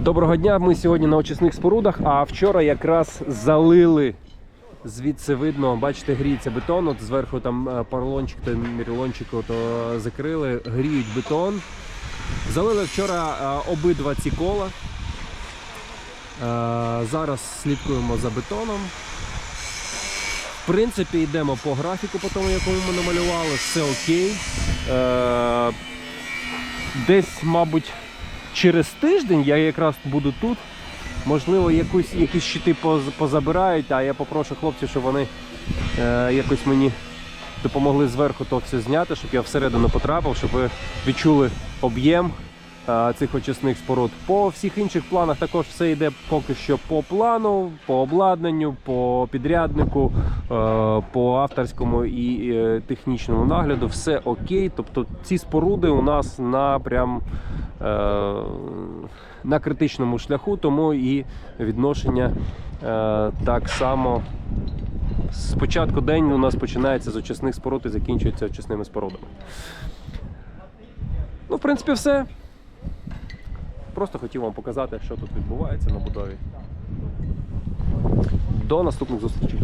Доброго дня. Ми сьогодні на очисних спорудах, а вчора якраз залили. Звідси видно, бачите, гріється бетон. От зверху там е, поролончик та мірілончик е, закрили, гріють бетон. Залили вчора е, обидва ці кола. Е, Зараз слідкуємо за бетоном. В принципі, йдемо по графіку, по тому, якому ми намалювали, все окей. Десь, мабуть, через тиждень я якраз буду тут. Можливо, якусь, якісь щити позабирають, а я попрошу хлопців, щоб вони е, якось мені допомогли зверху то все зняти, щоб я всередину потрапив, щоб ви відчули об'єм цих очисних споруд. По всіх інших планах також все йде поки що по плану, по обладнанню, по підряднику, е, по авторському і е, технічному нагляду. Все окей. Тобто ці споруди у нас на прям е, на критичному шляху, тому і відношення так само. Спочатку день у нас починається з очисних споруд і закінчується очисними спорудами. Ну, в принципі, все. Просто хотів вам показати, що тут відбувається на будові. До наступних зустрічей.